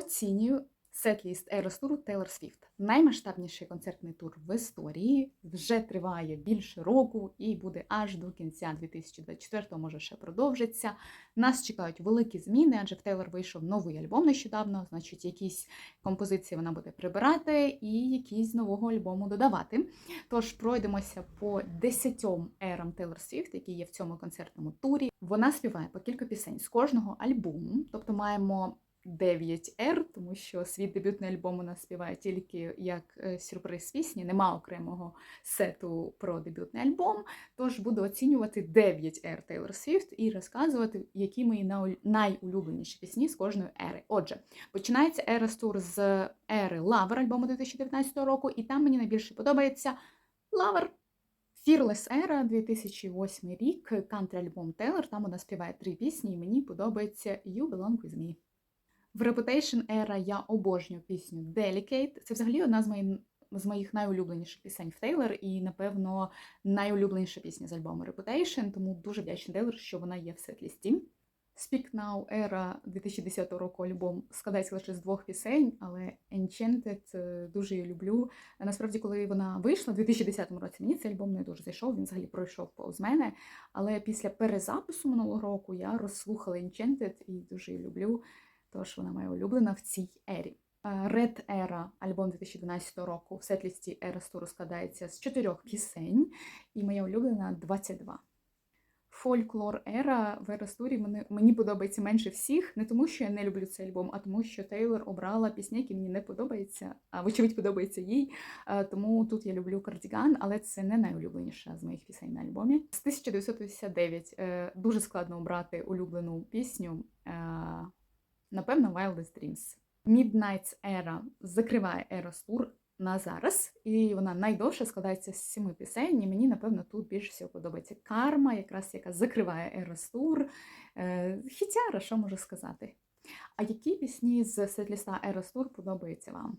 Оцінюю сетліст Tour Taylor Swift. Наймасштабніший концертний тур в історії вже триває більше року і буде аж до кінця 2024-го, може ще продовжиться. Нас чекають великі зміни, адже в Тейлор вийшов новий альбом нещодавно, значить, якісь композиції вона буде прибирати і якісь нового альбому додавати. Тож пройдемося по 10 ерам Тейлор Свіфт, які є в цьому концертному турі. Вона співає по кілька пісень з кожного альбому, тобто маємо 9 ер, тому що свій дебютний альбом вона співає тільки як е, сюрприз пісні, нема окремого сету про дебютний альбом. Тож буду оцінювати 9 ер Тейлор Свіфт і розказувати, які мої найулюбленіші пісні з кожної ери. Отже, починається Eras Tour з ери Lover альбому 2019 року, і там мені найбільше подобається Lover. Fearless Era 2008 рік, кантрі-альбом Тейлор, там вона співає три пісні, і мені подобається You Belong With Me. В Reputation Era я обожнюю пісню Delicate. Це взагалі одна з моїх, з моїх найулюбленіших пісень в Тейлор, і, напевно, найулюбленіша пісня з альбому Reputation, тому дуже вдячна Тейлор, що вона є в сет-лісті. Speak Now Era 2010 року альбом складається лише з двох пісень, але Enchanted е, дуже її люблю. Насправді, коли вона вийшла у 2010 році, мені цей альбом не дуже зайшов, він взагалі пройшов повз мене. Але після перезапису минулого року я розслухала Enchanted і дуже її люблю. Тож вона моя улюблена в цій ері. Е, Red Era, альбом 2012 року, в сетлісті Eras Tour складається з чотирьох пісень, і моя улюблена 22. Фольклор Ера в Tour мені, мені подобається менше всіх, не тому, що я не люблю цей альбом, а тому, що Тейлор обрала пісні, які мені не подобаються, а вочевидь подобається їй. Е, Тому тут я люблю кардіган, але це не найулюбленіша з моїх пісень на альбомі. З 1959 е, дуже складно обрати улюблену пісню. Напевно, Wildest Dreams. Midnight's Era закриває Eros Tour на зараз, і вона найдовше складається з сіми пісень. І мені, напевно, тут більше всього подобається карма, якраз яка закриває Eros Tour. Е, Хітяра, що можу сказати. А які пісні з сетліста Eros Tour подобаються вам?